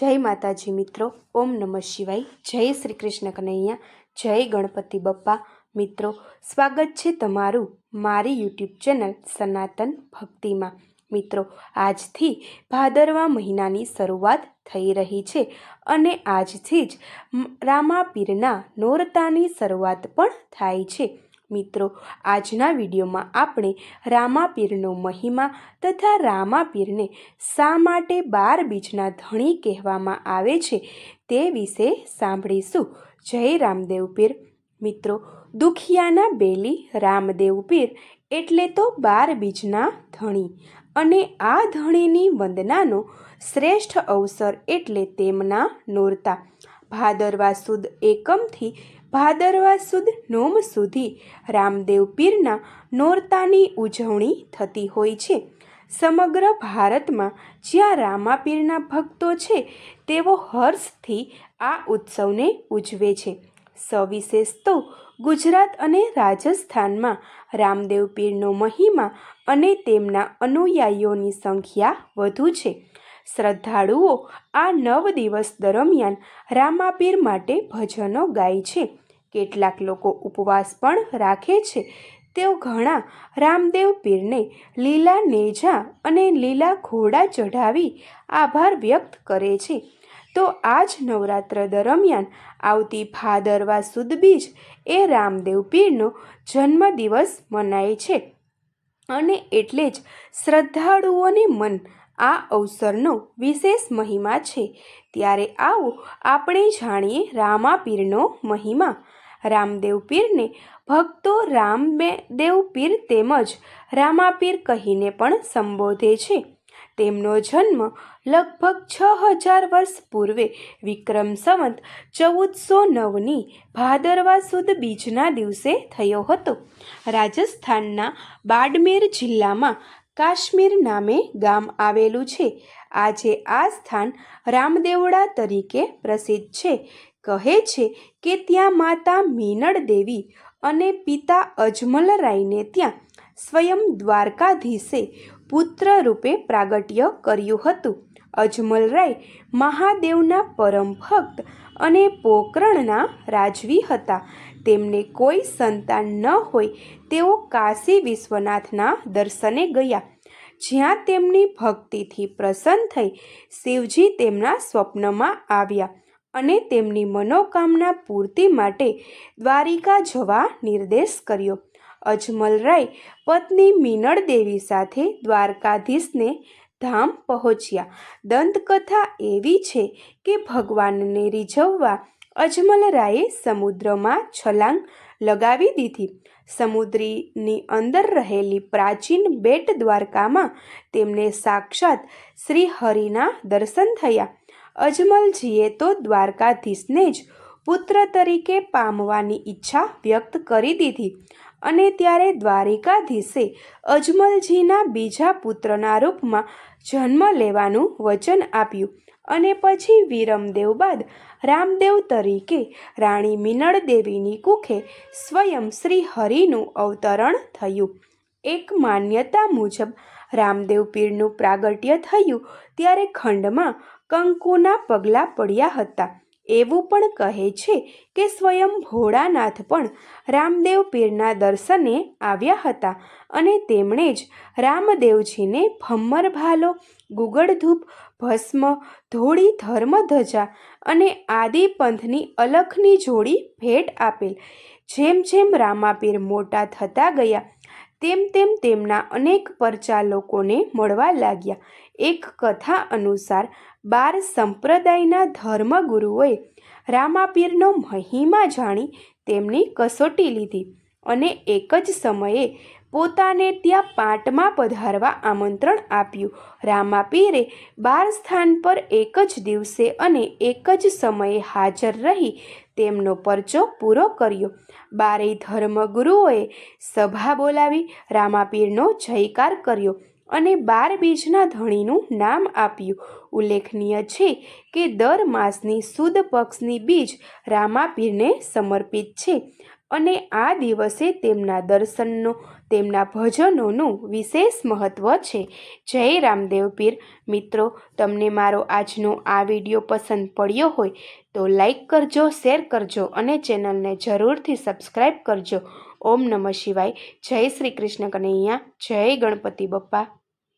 જય માતાજી મિત્રો, ઓમ નમઃ શિવાય, જય શ્રી કૃષ્ણ કનૈયા, જય ગણપતિ બપ્પા. મિત્રો, સ્વાગત છે તમારું મારી યુટ્યુબ ચેનલ સનાતન ભક્તિમાં. મિત્રો, આજથી ભાદરવા મહિનાની શરૂઆત થઈ રહી છે અને આજથી જ રામાપીરના નોરતાની શરૂઆત પણ થાય છે. મિત્રો, આજના વિડીયોમાં આપણે રામાપીરનો મહિમા તથા રામાપીરને શા માટે બાર બીજના ધણી કહેવામાં આવે છે તે વિશે સાંભળીશું. જય રામદેવ પીર. મિત્રો, દુખિયાના બેલી રામદેવ પીર એટલે તો બાર બીજના ધણી અને આ ધણીની વંદનાનો શ્રેષ્ઠ અવસર એટલે તેમના નોરતા. ભાદરવા સુદ એકમથી ભાદરવા સુદ નોમ સુધી રામદેવ પીરના નોરતાની ઉજવણી થતી હોય છે. સમગ્ર ભારતમાં જ્યાં રામાપીરના ભક્તો છે, તેઓ હર્ષથી આ ઉત્સવને ઉજવે છે. સવિશેષ તો ગુજરાત અને રાજસ્થાનમાં રામદેવ પીરનો મહિમા અને તેમના અનુયાયીઓની સંખ્યા વધુ છે. શ્રદ્ધાળુઓ આ નવ દિવસ દરમિયાન રામાપીર માટે ભજનો ગાય છે. કેટલાક લોકો ઉપવાસ પણ રાખે છે. તેઓ ઘણા રામદેવ પીરને લીલા નેજા અને લીલા ઘોડા ચઢાવી આભાર વ્યક્ત કરે છે. તો આ જ નવરાત્ર દરમિયાન આવતી ભાદરવા સુદ બીજ એ રામદેવ પીરનો જન્મદિવસ મનાય છે. અને એટલે જ શ્રદ્ધાળુઓને મન આ અવસરનો વિશેષ મહિમા છે. ત્યારે આવો આપણે જાણીએ રામાપીરનો મહિમા. રામદેવ પીરને ભક્તો રામદેવ પીર તેમજ રામાપીર કહીને પણ સંબોધે છે. તેમનો જન્મ લગભગ છ હજાર વર્ષ પૂર્વે વિક્રમ સંવત ચૌદસો નવની ભાદરવા સુદ બીજના દિવસે થયો હતો. રાજસ્થાનના બાડમેર જિલ્લામાં કાશ્મીર નામે ગામ આવેલું છે. આજે આ સ્થાન રામદેવડા તરીકે પ્રસિદ્ધ છે. કહે છે કે ત્યાં માતા મીનળ દેવી અને પિતા અજમલરાયને ત્યાં સ્વયં દ્વારકાધીશે પુત્ર રૂપે પ્રાગટ્ય કર્યું હતું. અજમલરાય મહાદેવના પરમ ભક્ત અને પોકરણના રાજવી હતા. તેમને કોઈ સંતાન ન હોય તેઓ કાશી વિશ્વનાથના દર્શને ગયા. જ્યાં તેમની ભક્તિથી પ્રસન્ન થઈ, શિવજી તેમના સ્વપ્નમાં આવ્યા અને તેમની મનોકામના પૂર્તિ માટે દ્વારિકા જવા નિર્દેશ કર્યો. અજમલરાય પત્ની મીનળ દેવી સાથે દ્વારકાધીશને ધામ પહોંચ્યા. દંતકથા એવી છે કે ભગવાનને રીઝવવા અજમલરાયે સમુદ્રમાં છલાંગ લગાવી દીધી. સમુદ્રીની અંદર રહેલી પ્રાચીન બેટ દ્વારકામાં તેમને સાક્ષાત શ્રી હરિના દર્શન થયા. અજમલજીએ તો દ્વારકાધીશને જ પુત્ર તરીકે પામવાની ઈચ્છા વ્યક્ત કરી દીધી. અને ત્યારે દ્વારિકાધીશે અજમલજીના બીજા પુત્રના રૂપમાં જન્મ લેવાનું વચન આપ્યું અને પછી વિરમદેવ બાદ રામદેવ તરીકે રાણી મિનળ દેવીની કુખે સ્વયં શ્રી હરિનું અવતરણ થયું. એક માન્યતા મુજબ રામદેવ પીરનું પ્રાગટ્ય થયું ત્યારે ખંડમાં કંકુના પગલાં પડ્યા હતા. એવું પણ કહે છે કે સ્વયં ભોળાનાથ પણ રામદેવ પીરના દર્શને આવ્યા હતા અને તેમણે જ રામદેવજીને ભમ્મર ભાલો, ગુગળધૂપ, ભસ્મ, ધોળી ધર્મધજા અને આદિપંથની અલખની જોડી ભેટ આપેલ. જેમ જેમ રામાપીર મોટા થતા ગયા તેમ તેમ તેમના અનેક પરચા લોકોને મળવા લાગ્યા. એક કથા અનુસાર બાર સંપ્રદાયના ધર્મગુરુઓએ રામાપીરનો મહિમા જાણી તેમની કસોટી લીધી. અને એક જ સમયે પોતાને ત્યાં પાટમાં પધારવા આમંત્રણ આપ્યું. રામાપીરે બાર સ્થાન પર એક જ દિવસે અને એક જ સમયે હાજર રહી તેમનો પરચો પૂરો કર્યો. બારેય ધર્મગુરુઓએ સભા બોલાવી, રામાપીરનો જયકાર કર્યો અને બાર બીજના ધણીનું નામ આપ્યું. ઉલ્લેખનીય છે કે દર માસની સુદ પક્ષની બીજ રામાપીરને સમર્પિત છે. અને આ દિવસે તેમના દર્શનનો, તેમના ભજનોનું વિશેષ મહત્ત્વ છે. જય રામદેવ પીર. મિત્રો, તમને મારો આજનો આ વીડિયો પસંદ પડ્યો હોય તો લાઈક કરજો, શેર કરજો અને ચેનલને જરૂરથી સબસ્ક્રાઈબ કરજો. ઓમ નમઃ શિવાય. જય શ્રી કૃષ્ણ કનૈયા. જય ગણપતિ બપ્પા.